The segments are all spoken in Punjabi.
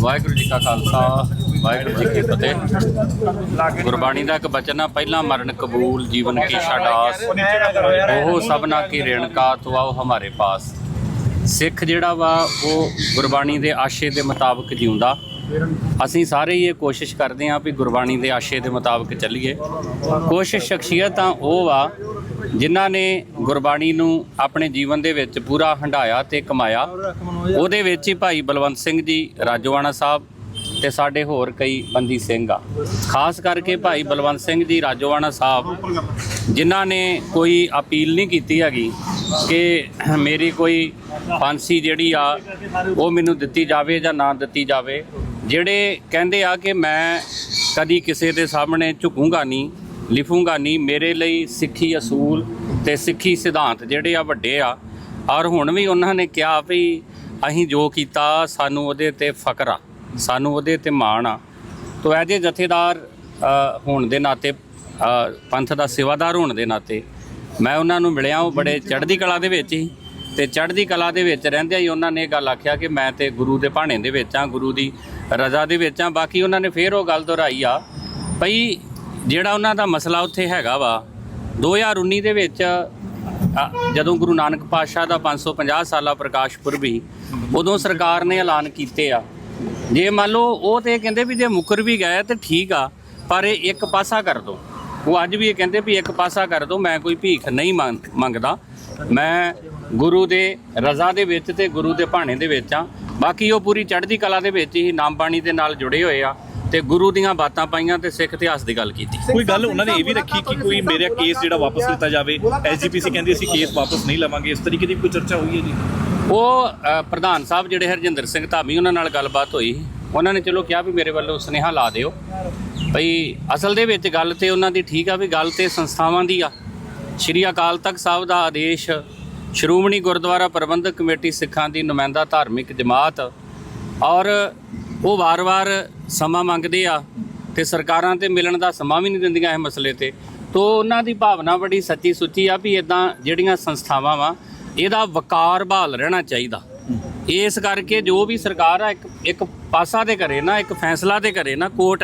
ਵਾਹਿਗੁਰੂ ਜੀ ਕਾ ਖਾਲਸਾ, ਵਾਹਿਗੁਰੂ ਜੀ ਕੀ ਫਤਿਹ। ਗੁਰਬਾਣੀ ਦਾ ਇੱਕ ਬਚਨ ਆ, ਪਹਿਲਾ ਮਰਨ ਕਬੂਲ, ਜੀਵਨ ਕੀ ਛਾਡਾਸ ਉਹ ਸਭਨਾ ਕੀ ਰੇਣਕਾ ਤੋ ਆਓ ਹਮਾਰੇ ਪਾਸ। ਸਿੱਖ ਜਿਹੜਾ ਵਾ, ਉਹ ਗੁਰਬਾਣੀ ਦੇ ਆਸ਼ੇ ਦੇ ਮੁਤਾਬਕ ਜਿਉਂਦਾ। ਅਸੀਂ ਸਾਰੇ ਹੀ ਇਹ ਕੋਸ਼ਿਸ਼ ਕਰਦੇ ਹਾਂ ਵੀ ਗੁਰਬਾਣੀ ਦੇ ਆਸ਼ੇ ਦੇ ਮੁਤਾਬਕ ਚੱਲੀਏ। ਕੁਝ ਸ਼ਖਸੀਅਤਾਂ ਉਹ ਵਾ ਜਿਨ੍ਹਾਂ ਨੇ ਗੁਰਬਾਣੀ ਨੂੰ ਆਪਣੇ ਜੀਵਨ ਦੇ ਵਿੱਚ ਪੂਰਾ ਹੰਡਾਇਆ ਤੇ ਕਮਾਇਆ, ਉਹਦੇ ਵਿੱਚ ਹੀ ਭਾਈ ਬਲਵੰਤ ਸਿੰਘ ਜੀ ਰਾਜੋਆਣਾ ਸਾਹਿਬ ਤੇ ਸਾਡੇ ਹੋਰ ਕਈ ਬੰਦੀ ਸਿੰਘ ਆ। ਖਾਸ ਕਰਕੇ ਭਾਈ ਬਲਵੰਤ ਸਿੰਘ ਜੀ ਰਾਜੋਆਣਾ ਸਾਹਿਬ, ਜਿਨ੍ਹਾਂ ਨੇ ਕੋਈ ਅਪੀਲ ਨਹੀਂ ਕੀਤੀ ਹੈਗੀ ਕਿ ਮੇਰੀ ਕੋਈ ਫਾਂਸੀ ਜਿਹੜੀ ਆ, ਉਹ ਮੈਨੂੰ ਦਿੱਤੀ ਜਾਵੇ ਜਾਂ ਨਾ ਦਿੱਤੀ ਜਾਵੇ। ਜਿਹੜੇ ਕਹਿੰਦੇ ਆ ਕਿ ਮੈਂ ਕਦੀ ਕਿਸੇ ਦੇ ਸਾਹਮਣੇ ਝੁਕੂੰਗਾ ਨਹੀਂ ਲਿਖੂੰਗਾ ਨਹੀਂ। ਮੇਰੇ ਲਈ ਸਿੱਖੀ ਅਸੂਲ ਤੇ ਸਿੱਖੀ ਸਿਧਾਂਤ ਜਿਹੜੇ ਆ ਵੱਡੇ ਆ। ਔਰ ਹੁਣ ਵੀ ਉਹਨਾਂ ਨੇ ਕਿਹਾ ਵੀ ਅਸੀਂ ਜੋ ਕੀਤਾ, ਸਾਨੂੰ ਉਹਦੇ ਤੇ ਫਕਰ ਆ। ਸਾਨੂੰ ਉਹਦੇ ਤੇ ਮਾਣ ਆ। ਤੋ ਐਜੇ ਜਥੇਦਾਰ ਹੋਣ ਦੇ ਨਾਤੇ ਪੰਥ ਦਾ ਸੇਵਾਦਾਰ ਹੋਣ ਦੇ ਨਾਤੇ ਮੈਂ ਉਹਨਾਂ ਨੂੰ ਮਿਲਿਆ, ਉਹ ਬੜੇ ਚੜ੍ਹਦੀ ਕਲਾ ਦੇ ਵਿੱਚ ਹੀ। ਤੇ ਚੜ੍ਹਦੀ ਕਲਾ ਦੇ ਵਿੱਚ ਰਹਿੰਦਿਆਂ ਹੀ ਉਹਨਾਂ ਨੇ ਇਹ ਗੱਲ ਆਖਿਆ ਕਿ ਮੈਂ ਤੇ ਗੁਰੂ ਦੇ ਭਾਣੇ ਦੇ ਵਿੱਚ ਆ ਗੁਰੂ ਦੀ ਰਜ਼ਾ ਦੇ ਵਿੱਚ ਆ ਬਾਕੀ ਉਹਨਾਂ ਨੇ ਫੇਰ ਉਹ ਗੱਲ ਦੁਹਰਾਈ ਆ, ਭਈ ਜਿਹੜਾ ਉਹਨਾਂ ਦਾ ਮਸਲਾ ਉੱਥੇ ਹੈਗਾ ਵਾ 2019 ਦੇ ਵਿੱਚ ਜਦੋਂ ਗੁਰੂ ਨਾਨਕ ਪਾਤਸ਼ਾਹ ਦਾ 550 ਸਾਲਾ ਪ੍ਰਕਾਸ਼ ਪੁਰਬ ਪੁਰਬੀ ਉਦੋਂ ਸਰਕਾਰ ਨੇ ਐਲਾਨ ਕੀਤੇ ਆ। ਜੇ ਮੰਨ ਲਓ, ਉਹ ਤੇ ਕਹਿੰਦੇ ਵੀ ਜੇ ਮੁਕਰ ਵੀ ਗਏ ਤੇ ਠੀਕ ਆ, ਪਰ ਇਹ ਇੱਕ ਪਾਸਾ ਕਰ ਦੋ। ਉਹ ਅੱਜ ਵੀ ਇਹ ਕਹਿੰਦੇ ਵੀ ਇੱਕ ਪਾਸਾ ਕਰ ਦੋ, ਮੈਂ ਕੋਈ ਭੀਖ ਨਹੀਂ ਮੰਗ- ਮੰਗਦਾ। ਮੈਂ ਗੁਰੂ ਦੇ ਰਜ਼ਾ ਦੇ ਵਿੱਚ ਤੇ ਗੁਰੂ ਦੇ ਭਾਣੇ ਦੇ ਵਿੱਚ ਆ। ਬਾਕੀ ਉਹ ਪੂਰੀ ਚੜ੍ਹਦੀ ਕਲਾ ਦੇ ਵਿੱਚ ਹੀ ਨਾਮ ਬਾਣੀ ਦੇ ਨਾਲ ਜੁੜੇ ਹੋਏ ਆ। ਤੇ ਗੁਰੂ ਦੀਆਂ ਬਾਤਾਂ ਪਾਈਆਂ ਤੇ ਸਿੱਖ ਇਤਿਹਾਸ ਦੀ ਗੱਲ ਕੀਤੀ। ਕੋਈ ਗੱਲ ਉਹਨਾਂ ਨੇ ਇਹ ਵੀ ਰੱਖੀ ਕਿ ਕੋਈ ਮੇਰਾ ਕੇਸ ਜਿਹੜਾ ਵਾਪਸ ਲਿੱਤਾ ਜਾਵੇ ਐਸਜੀਪੀਸੀ ਕਹਿੰਦੀ ਅਸੀਂ ਕੇਸ ਵਾਪਸ ਨਹੀਂ ਲਵਾਂਗੇ ਇਸ ਤਰੀਕੇ ਦੀ ਕੋਈ ਚਰਚਾ ਹੋਈ ਹੈ ਜੀ? ਉਹ ਪ੍ਰਧਾਨ ਸਾਹਿਬ ਜਿਹੜੇ ਹਰਜਿੰਦਰ ਸਿੰਘ ਧਾਮੀ ਉਹਨਾਂ ਨਾਲ ਗੱਲਬਾਤ ਹੋਈ। ਉਹਨਾਂ ਨੇ ਚਲੋ ਕਿਹਾ ਵੀ ਮੇਰੇ ਵੱਲੋਂ ਸੁਨੇਹਾ ਲਾ ਦਿਓ। ਭਈ ਅਸਲ ਦੇ ਵਿੱਚ ਗੱਲ ਤੇ ਉਹਨਾਂ ਦੀ ਠੀਕ ਆ ਵੀ ਗੱਲ ਤੇ ਸੰਸਥਾਵਾਂ ਦੀ ਆ। ਸ਼੍ਰੀ ਅਕਾਲ ਤਖਤ ਸਾਹਿਬ ਦਾ ਆਦੇਸ਼ ਸ਼੍ਰੋਮਣੀ ਗੁਰਦੁਆਰਾ ਪ੍ਰਬੰਧਕ ਕਮੇਟੀ ਸਿੱਖਾਂ ਦੀ ਨੁਮਾਇੰਦਾ ਧਾਰਮਿਕ ਜਮਾਤ ਔਰ ਉਹ ਵਾਰ-ਵਾਰ ਸਮਾਂ ਮੰਗਦੇ ਆ ਤੇ ਸਰਕਾਰਾਂ ਤੇ ਮਿਲਣ ਦਾ ਸਮਾਂ ਵੀ ਨਹੀਂ ਦਿੰਦੀਆਂ ਇਹ ਮਸਲੇ ਤੇ। ਤੋ ਉਹਨਾਂ ਦੀ ਭਾਵਨਾ ਬੜੀ ਸੱਚੀ ਸੁੱਚੀ ਆ ਵੀ ਇਦਾਂ ਜਿਹੜੀਆਂ ਸੰਸਥਾਵਾਂ ਵਾ, ਇਹਦਾ ਵਕਾਰ ਬਹਾਲ ਰਹਿਣਾ ਚਾਹੀਦਾ। ਇਸ ਕਰਕੇ ਜੋ ਵੀ ਸਰਕਾਰ ਆ, ਇੱਕ ਇੱਕ ਪਾਸਾ ਤੇ ਕਰੇ ਨਾ, ਇੱਕ ਫੈਸਲਾ ਤੇ ਕਰੇ ਨਾ ਕੋਰਟ,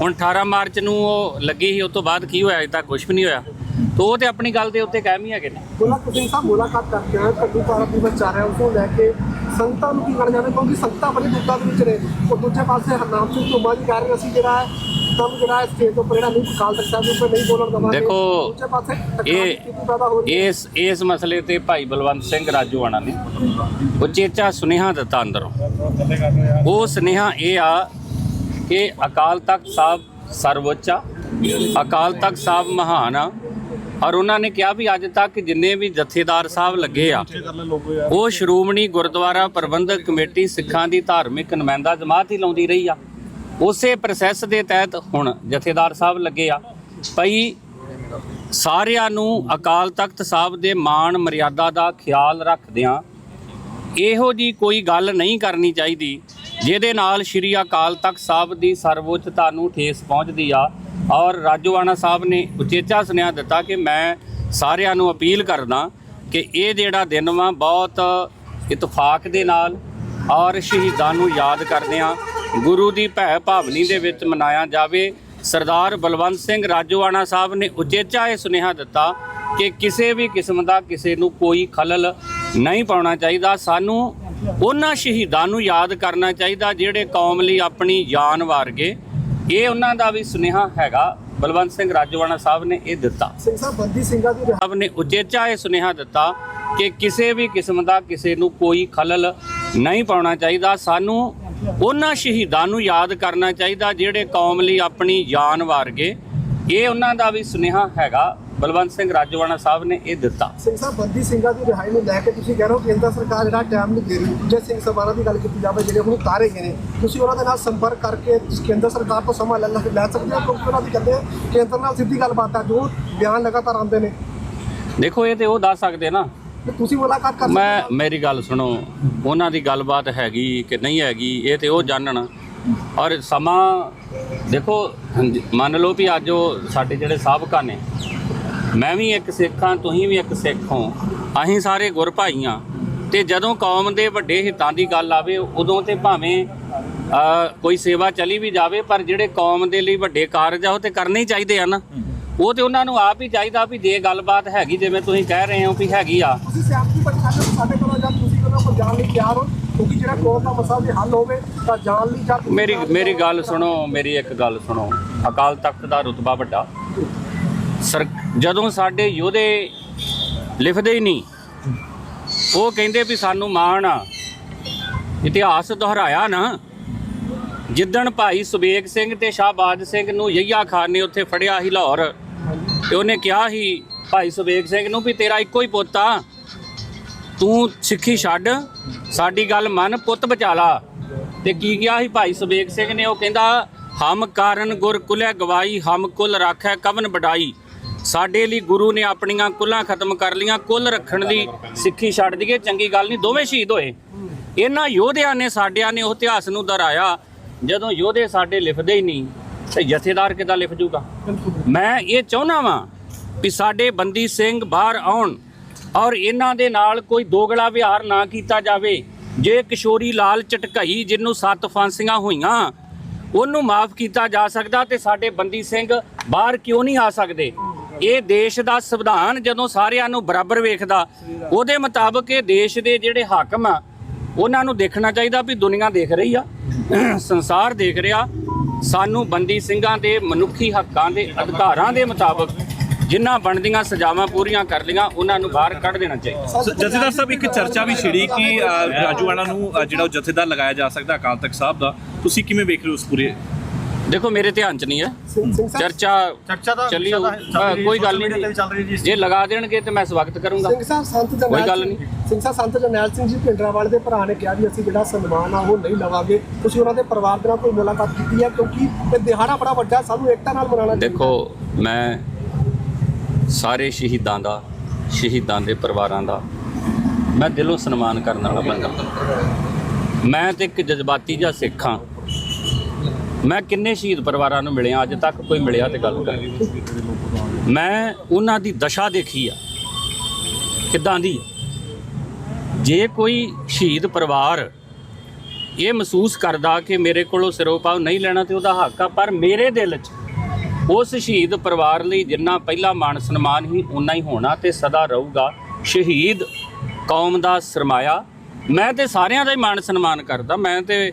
ਹੁਣ 18 ਮਾਰਚ ਨੂੰ ਉਹ ਲੱਗੀ ਸੀ, ਉਸ ਤੋਂ ਬਾਅਦ ਕੀ ਹੋਇਆ ਅਜੇ ਤੱਕ ਕੁਝ ਵੀ ਨਹੀਂ ਹੋਇਆ। ਤੋ ਉਹ ਤੇ ਆਪਣੀ ਗੱਲ ਦੇ ਉੱਤੇ ਕਾਇਮ ਹੀ ਹੈਗੇ ਨੇ। ਮੁਲਾਕਾਤ ਸਿੰਘ ਸਾਹਿਬ ਮੁਲਾਕਾਤ ਕਰਕੇ ਆਏ ਕੱਡੂ ਪਾਰਾ ਦੀ ਵਿਚਾਰ ਉਸ ਨੂੰ ਲੈ ਕੇ ਸੰਗਤਾਂ ਨੂੰ ਕੀ ਕਹਿਣਾ ਚਾਹੁੰਦੇ ਕਿਉਂਕਿ ਸੰਗਤਾਂ ਬੜੀ ਦੁੱਖਾਂ ਦੇ ਵਿੱਚ ਨੇ। ਉਹ ਦੂਜੇ ਪਾਸੇ ਹਰਨਾਮ ਸਿੰਘ ਧੁੰਮਾ ਜੀ ਕਹਿ ਰਹੇ ਅਸੀਂ ਜਿਹੜਾ ਹੈ ਤੁਹਾਨੂੰ ਜਿਹੜਾ ਹੈ ਸਟੇਜ ਤੋਂ ਜਿਹੜਾ ਨਹੀਂ ਕਾਲ ਤੱਕ ਸਾਹਿਬ ਉੱਪਰ ਨਹੀਂ ਬੋਲਣ ਦਵਾਂਗੇ। ਦੇਖੋ, ਦੂਜੇ ਪਾਸੇ ਇਹ ਇਸ ਇਸ ਮਸਲੇ ਤੇ ਭਾਈ ਬਲਵੰਤ ਸਿੰਘ ਰਾਜੋਆਣਾ ਨੇ ਉਚੇਚਾ ਸੁਨੇਹਾ ਦਿੱਤਾ ਅੰਦਰੋਂ। ਉਹ ਸੁਨੇਹਾ ਇਹ ਆ ਕਿ ਅਕਾਲ ਤਖਤ ਸਾਹਿਬ ਸਰਵਉੱਚ ਆ ਅਕਾਲ ਤਖਤ ਸਾਹਿਬ ਮਹਾਨ ਆ। ਔਰ ਉਹਨਾਂ ਨੇ ਕਿਹਾ ਵੀ ਅੱਜ ਤੱਕ ਜਿੰਨੇ ਵੀ ਜਥੇਦਾਰ ਸਾਹਿਬ ਲੱਗੇ ਆ, ਉਹ ਸ਼੍ਰੋਮਣੀ ਗੁਰਦੁਆਰਾ ਪ੍ਰਬੰਧਕ ਕਮੇਟੀ ਸਿੱਖਾਂ ਦੀ ਧਾਰਮਿਕ ਨੁਮਾਇੰਦਾ ਜਮਾਤ ਹੀ ਲਾਉਂਦੀ ਰਹੀ ਆ। ਉਸੇ ਪ੍ਰੋਸੈਸ ਦੇ ਤਹਿਤ ਹੁਣ ਜਥੇਦਾਰ ਸਾਹਿਬ ਲੱਗੇ ਆ। ਭਈ ਸਾਰਿਆਂ ਨੂੰ ਅਕਾਲ ਤਖਤ ਸਾਹਿਬ ਦੇ ਮਾਣ ਮਰਿਆਦਾ ਦਾ ਖਿਆਲ ਰੱਖਦਿਆਂ ਇਹੋ ਜੀ ਕੋਈ ਗੱਲ ਨਹੀਂ ਕਰਨੀ ਚਾਹੀਦੀ, ਜਿਹਦੇ ਨਾਲ ਸ਼੍ਰੀ ਅਕਾਲ ਤਖਤ ਸਾਹਿਬ ਦੀ ਸਰਵਉੱਚਤਾ ਨੂੰ ਠੇਸ ਪਹੁੰਚਦੀ ਆ। ਔਰ ਰਾਜੋਆਣਾ ਸਾਹਿਬ ਨੇ ਉਚੇਚਾ ਸੁਨੇਹਾ ਦਿੱਤਾ ਕਿ ਮੈਂ ਸਾਰਿਆਂ ਨੂੰ ਅਪੀਲ ਕਰਦਾ ਕਿ ਇਹ ਜਿਹੜਾ ਦਿਨ ਵਾ ਬਹੁਤ ਇਤਫਾਕ ਦੇ ਨਾਲ ਔਰ ਸ਼ਹੀਦਾਂ ਨੂੰ ਯਾਦ ਕਰਦਿਆਂ ਗੁਰੂ ਦੀ ਭੈ ਭਾਵਨੀ ਦੇ ਵਿੱਚ ਮਨਾਇਆ ਜਾਵੇ। ਸਰਦਾਰ ਬਲਵੰਤ ਸਿੰਘ ਰਾਜੋਆਣਾ ਸਾਹਿਬ ਨੇ ਉਚੇਚਾ ਇਹ ਸੁਨੇਹਾ ਦਿੱਤਾ ਕਿ ਕਿਸੇ ਵੀ ਕਿਸਮ ਦਾ ਕਿਸੇ ਨੂੰ ਕੋਈ ਖਲਲ ਨਹੀਂ ਪਾਉਣਾ ਚਾਹੀਦਾ। ਸਾਨੂੰ ਉਹਨਾਂ ਸ਼ਹੀਦਾਂ ਨੂੰ ਯਾਦ ਕਰਨਾ ਚਾਹੀਦਾ ਜਿਹੜੇ ਕੌਮ ਲਈ ਆਪਣੀ ਜਾਨ ਵਾਰ ਗਏ। ਇਹ ਉਹਨਾਂ ਦਾ ਵੀ ਸੁਨੇਹਾ ਹੈਗਾ। ਬਲਵੰਤ ਸਿੰਘ ਰਾਜੋਆਣਾ ਸਾਹਿਬ ਨੇ ਇਹ ਦਿੱਤਾ। ਸਿੰਘ ਸਾਹਿਬ ਬੰਦੀ ਸਿੰਘਾਂ ਦੀ ਸਾਹਿਬ ਨੇ ਉਚੇਚਾ ਇਹ ਸੁਨੇਹਾ ਦਿੱਤਾ ਕਿ ਕਿਸੇ ਵੀ ਕਿਸਮ ਦਾ ਕਿਸੇ ਨੂੰ ਕੋਈ ਖਲਲ ਨਹੀਂ ਪਾਉਣਾ ਚਾਹੀਦਾ। ਸਾਨੂੰ ਉਹਨਾਂ ਸ਼ਹੀਦਾਂ ਨੂੰ ਯਾਦ ਕਰਨਾ ਚਾਹੀਦਾ ਜਿਹੜੇ ਕੌਮ ਲਈ ਆਪਣੀ ਜਾਨ ਵਾਰ ਗਏ। ਇਹ ਉਹਨਾਂ ਦਾ ਵੀ ਸੁਨੇਹਾ ਹੈਗਾ। ਬਲਵੰਤ ਸਿੰਘ ਰਾਜੋਆਣਾ ਸਾਹਿਬ ਨੇ ਇਹ ਦਿੱਤਾ। ਸਿੰਘ ਸਾਹਿਬ ਬੰਦੀ ਸਿੰਘਾਂ ਦੀ ਰਿਹਾਈ ਨੂੰ ਲੈ ਕੇ ਤੁਸੀਂ ਕਹਿ ਰਹੇ ਹੋ ਕੇਂਦਰ ਸਰਕਾਰ ਜਿਹੜਾ ਟਾਈਮ ਨਹੀਂ ਦੇ ਰਹੀ। ਜੇ ਸਿੰਘ ਸਭਾਵਾਂ ਦੀ ਗੱਲ ਕੀਤੀ ਜਾਵੇ ਜਿਹੜੇ ਹੁਣ ਉਤਾਰੇ ਗਏ ਨੇ ਤੁਸੀਂ ਉਹਨਾਂ ਦੇ ਨਾਲ ਸੰਪਰਕ ਕਰਕੇ ਕੇਂਦਰ ਸਰਕਾਰ ਤੋਂ ਸਮਾਂ ਲੈ ਲੈ ਸਕਦੇ ਹੋ? ਕਿਉਂਕਿ ਉਹਨਾਂ ਦੀ ਕਹਿੰਦੇ ਕੇਂਦਰ ਨਾਲ ਸਿੱਧੀ ਗੱਲਬਾਤ ਹੈ ਜੋ ਬਿਆਨ ਲਗਾਤਾਰ ਆਉਂਦੇ ਨੇ। ਦੇਖੋ ਇਹ ਤੇ ਉਹ ਦੱਸ ਸਕਦੇ ਨਾ। ਤੁਸੀਂ ਮੁਲਾਕਾਤ ਕਰ ਮੈਂ ਮੇਰੀ ਗੱਲ ਸੁਣੋ ਉਹਨਾਂ ਦੀ ਗੱਲਬਾਤ ਹੈਗੀ ਕਿ ਨਹੀਂ ਹੈਗੀ ਇਹ ਤੇ ਉਹ ਜਾਣਨ। ਔਰ ਸਮਾਂ ਦੇਖੋ ਮੰਨ ਲਓ ਵੀ ਅੱਜ ਉਹ ਸਾਡੇ ਜਿਹੜੇ ਸਾਬਕਾ ਨੇ ਮੈਂ ਵੀ ਇੱਕ ਸਿੱਖ ਹਾਂ ਤੁਸੀਂ ਵੀ ਇੱਕ ਸਿੱਖ ਹੋ। ਅਸੀਂ ਸਾਰੇ ਗੁਰ ਭਾਈ ਹਾਂ ਤੇ ਜਦੋਂ ਕੌਮ ਦੇ ਵੱਡੇ ਹਿੱਤਾਂ ਦੀ ਗੱਲ ਆਵੇ ਉਦੋਂ ਤੇ ਭਾਵੇਂ ਕੋਈ ਸੇਵਾ ਚਲੀ ਵੀ ਜਾਵੇ ਪਰ ਜਿਹੜੇ ਕੌਮ ਦੇ ਲਈ ਵੱਡੇ ਕਾਰਜ ਆ ਉਹ ਤੇ ਕਰਨੇ ਹੀ ਚਾਹੀਦੇ ਆ ਨਾ। ਉਹ ਤੇ ਉਹਨਾਂ ਨੂੰ ਆਪ ਹੀ ਚਾਹੀਦਾ ਵੀ ਜੇ ਗੱਲਬਾਤ ਹੈਗੀ ਜਿਵੇਂ ਤੁਸੀਂ ਕਹਿ ਰਹੇ ਹੋ ਵੀ ਹੈਗੀ ਆ। ਤੁਸੀਂ ਸਿਆਸਤੀ ਪਰਿਸ਼ਦ ਸਾਡੇ ਕੋਲ ਜਾਂ ਤੁਸੀਂ ਉਹਨਾਂ ਕੋਲ ਜਾਣ ਲਈ ਤਿਆਰ ਹੋ ਕਿਉਂਕਿ ਜਿਹੜਾ ਕੋਲ ਦਾ ਮਸਲਾ ਜੇ ਹੱਲ ਹੋਵੇ ਤਾਂ ਜਾਣ ਲਈ ਜਾਂ ਤੁਸੀਂ ਮੇਰੀ ਮੇਰੀ ਗੱਲ ਸੁਣੋ ਮੇਰੀ ਇੱਕ ਗੱਲ ਸੁਣੋ। ਅਕਾਲ ਤਖਤ ਦਾ ਰੁਤਬਾ ਵੱਡਾ। ਸਰ, ਜਦੋਂ ਸਾਡੇ ਯੋਧੇ ਲਿਖਦੇ ਹੀ ਨਹੀਂ, ਉਹ ਕਹਿੰਦੇ ਵੀ ਸਾਨੂੰ ਮਾਣ ਆ, ਇਤਿਹਾਸ ਦੁਹਰਾਇਆ ਨਾ, ਜਿੱਦਣ ਭਾਈ ਸੁਬੇਗ ਸਿੰਘ ਤੇ ਸ਼ਾਹਬਾਦ ਸਿੰਘ ਨੂੰ ਯਹੀਆ ਖਾਨ ਨੇ ਉੱਥੇ ਫੜਿਆ ਸੀ ਲਾਹੌਰ, ਤੇ ਉਹਨੇ ਕਿਹਾ ਸੀ ਭਾਈ ਸੁਬੇਗ ਸਿੰਘ ਨੂੰ ਵੀ ਤੇਰਾ ਇੱਕੋ ਹੀ ਪੁੱਤ ਆ, ਤੂੰ ਸਿੱਖੀ ਛੱਡ, ਸਾਡੀ ਗੱਲ ਮੰਨ, ਪੁੱਤ ਬਚਾ ਲਾ। ਤੇ ਕੀ ਕਿਹਾ ਸੀ ਭਾਈ ਸੁਬੇਗ ਸਿੰਘ ਨੇ? ਉਹ ਕਹਿੰਦਾ, ਹਮ ਕਾਰਨ ਗੁਰ ਕੁਲੇ ਗਵਾਈ, ਹਮ ਕੁਲ ਰਾਖੈ ਕਵਨ ਬਡਾਈ ਸਾਡੇ ਲਈ ਗੁਰੂ ਨੇ ਆਪਣੀਆਂ ਕੁੱਲਾਂ ਖਤਮ ਕਰ ਲੀਆਂ ਕੁੱਲ ਰੱਖਣ ਦੀ ਸਿੱਖੀ ਛੱਡ ਦਈਏ, ਚੰਗੀ ਗੱਲ ਨਹੀਂ, ਦੋਵੇਂ ਸ਼ਹੀਦ ਹੋਏ। ਇਹਨਾਂ ਯੋਧਿਆਂ ਨੇ, ਸਾਡਿਆਂ ਨੇ ਉਹ ਇਤਿਹਾਸ ਨੂੰ ਦੁਹਰਾਇਆ, ਜਦੋਂ ਯੋਧੇ ਸਾਡੇ ਲਿਖਦੇ ਹੀ ਨਹੀਂ, ਤੇ ਜਥੇਦਾਰ ਕਿੱਦਾਂ ਲਿਖ ਜੂਗਾ? ਮੈਂ ਇਹ ਚਾਹੁੰਦਾ ਵਾਂ ਵੀ ਸਾਡੇ ਬੰਦੀ ਸਿੰਘ ਬਾਹਰ ਆਉਣ ਔਰ ਇਹਨਾਂ ਦੇ ਨਾਲ ਕੋਈ ਦੋਗਲਾ ਵਿਹਾਰ ਨਾ ਕੀਤਾ ਜਾਵੇ। ਜੇ ਕਿਸ਼ੋਰੀ ਲਾਲ ਚਟਕਈ, ਜਿਹਨੂੰ ਸੱਤ ਫਾਂਸੀਆਂ ਹੋਈਆਂ, ਉਹਨੂੰ ਮਾਫ ਕੀਤਾ ਜਾ ਸਕਦਾ ਤੇ ਸਾਡੇ ਬੰਦੀ ਸਿੰਘ ਬਾਹਰ ਕਿਉਂ ਨਹੀਂ ਆ ਸਕਦੇ? ਇਹ ਦੇਸ਼ ਦਾ ਸੰਵਿਧਾਨ ਜਦੋਂ ਸਾਰਿਆਂ ਨੂੰ ਬਰਾਬਰ ਵੇਖਦਾ, ਉਹਦੇ ਮੁਤਾਬਕ ਇਹ ਦੇਸ਼ ਦੇ ਜਿਹੜੇ ਹਾਕਮ ਆ, ਉਹਨਾਂ ਨੂੰ ਦੇਖਣਾ ਚਾਹੀਦਾ ਵੀ ਦੁਨੀਆ ਦੇਖ ਰਹੀ ਆ, ਸੰਸਾਰ ਦੇਖ ਰਿਹਾ। ਸਾਨੂੰ ਬੰਦੀ ਸਿੰਘਾਂ ਦੇ, ਮਨੁੱਖੀ ਹੱਕਾਂ ਦੇ, ਅਧਿਕਾਰਾਂ ਦੇ ਮੁਤਾਬਕ ਜਿਨ੍ਹਾਂ ਬਣਦੀਆਂ ਸਜ਼ਾਵਾਂ ਪੂਰੀਆਂ ਕਰ ਲਈਆਂ, ਉਹਨਾਂ ਨੂੰ ਬਾਹਰ ਕੱਢ ਦੇਣਾ ਚਾਹੀਦਾ। ਜਥੇਦਾਰ ਸਾਹਿਬ, ਇੱਕ ਚਰਚਾ ਵੀ ਛਿੜੀ ਕਿ ਰਾਜੂ ਰਾਜੂਆਣਾ ਨੂੰ ਜਿਹੜਾ ਉਹ ਜਥੇਦਾਰ ਲਗਾਇਆ ਜਾ ਸਕਦਾ, ਅਕਾਲ ਤਖਤ ਸਾਹਿਬ ਦਾ, ਤੁਸੀਂ ਕਿਵੇਂ ਵੇਖ ਰਹੇ ਹੋ ਉਸ ਪੂਰੇ ਦੇਖੋ ਮੇਰੇ ਧਿਆਨ 'ਚ ਨਹੀਂ ਹੈ। ਚਰਚਾ ਚਰਚਾ ਤਾਂ ਚੱਲੀ ਹੋਊ। ਚੱਲ ਰਹੀ ਹੈ, ਕੋਈ ਗੱਲ ਨਹੀਂ ਚੱਲ ਰਹੀ ਹੈ ਜੀ। ਜੇ ਲਗਾ ਦੇਣਗੇ ਤੇ ਮੈਂ ਸਵਾਗਤ ਕਰੂੰਗਾ। ਸਿੰਘ ਸਾਹਿਬ ਸੰਤ ਜਰਨੈਲ ਕੋਈ ਗੱਲ ਨਹੀਂ। ਸਿੰਘ ਸਾਹਿਬ ਸੰਤ ਜਰਨੈਲ ਸਿੰਘ ਜੀ ਪਿੰਡਰਾਵਾਲ ਦੇ ਭਰਾ ਨੇ ਕਿਹਾ ਵੀ ਅਸੀਂ ਜਿਹੜਾ ਸਨਮਾਨ ਆ ਉਹ ਨਹੀਂ ਲਵਾਂਗੇ। ਤੁਸੀਂ ਉਹਨਾਂ ਦੇ ਪਰਿਵਾਰ ਦੇ ਨਾਲ ਕੋਈ ਮੁਲਾਕਾਤ ਕੀਤੀ ਹੈ ਕਿਉਂਕਿ ਇਹ ਦਿਹਾੜਾ ਬੜਾ ਵੱਡਾ ਹੈ, ਸਾਨੂੰ ਏਕਤਾ ਨਾਲ ਮਨਾਉਣਾ ਚਾਹੀਦਾ। ਦੇਖੋ ਮੈਂ ਸਾਰੇ ਸ਼ਹੀਦਾਂ ਦਾ ਸ਼ਹੀਦਾਂ ਦੇ ਪਰਿਵਾਰਾਂ ਦਾ ਮੈਂ ਦਿਲੋਂ ਸਨਮਾਨ ਕਰਨ ਵਾਲਾ ਬੰਦਾ। ਮੈਂ ਤੇ ਇੱਕ ਜਜ਼ਬਾਤੀ ਜਿਹਾ ਸਿੱਖ ਹਾਂ। ਮੈਂ ਕਿੰਨੇ ਸ਼ਹੀਦ ਪਰਿਵਾਰਾਂ ਨੂੰ ਮਿਲਿਆ, ਅੱਜ ਤੱਕ ਕੋਈ ਮਿਲਿਆ ਤੇ ਗੱਲ ਕਰ। ਮੈਂ ਉਹਨਾਂ ਦੀ ਦਸ਼ਾ ਦੇਖੀ ਆ। ਕਿੱਦਾਂ ਦੀ ਜੇ ਕੋਈ ਸ਼ਹੀਦ ਪਰਿਵਾਰ ਇਹ ਮਹਿਸੂਸ ਕਰਦਾ ਕਿ ਮੇਰੇ ਕੋਲੋਂ ਸਿਰੋਪਾਵ ਨਹੀਂ ਲੈਣਾ ਤੇ ਉਹਦਾ ਹੱਕ ਆ, ਪਰ ਮੇਰੇ ਦਿਲ 'ਚ ਉਸ ਸ਼ਹੀਦ ਪਰਿਵਾਰ ਲਈ ਜਿੰਨਾ ਪਹਿਲਾ ਮਾਣ ਸਨਮਾਨ ਹੀ ਉਨਾ ਹੀ ਹੋਣਾ ਤੇ ਸਦਾ ਰਹੂਗਾ। ਸ਼ਹੀਦ ਕੌਮ ਦਾ ਸਰਮਾਇਆ। ਮੈਂ ਤੇ ਸਾਰਿਆਂ ਦਾ ਹੀ ਮਾਣ ਸਨਮਾਨ ਕਰਦਾ। ਮੈਂ ਤੇ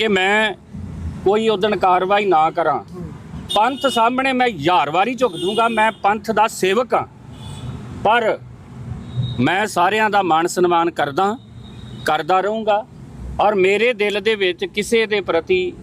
ਕਿ ਮੈਂ ਕੋਈ ਉਦਣ ਕਾਰਵਾਈ ਨਾ ਕਰਾਂ। ਪੰਥ ਸਾਹਮਣੇ ਮੈਂ ਹਜ਼ਾਰ ਵਾਰੀ ਝੁਕ ਦੂੰਗਾ ਮੈਂ ਪੰਥ ਦਾ ਸੇਵਕ ਹਾਂ। ਪਰ ਮੈਂ ਸਾਰਿਆਂ ਦਾ ਮਾਣ ਸਨਮਾਨ ਕਰਦਾ ਕਰਦਾ ਰਹੂੰਗਾ ਔਰ ਮੇਰੇ ਦਿਲ ਦੇ ਵਿੱਚ ਕਿਸੇ ਦੇ ਪ੍ਰਤੀ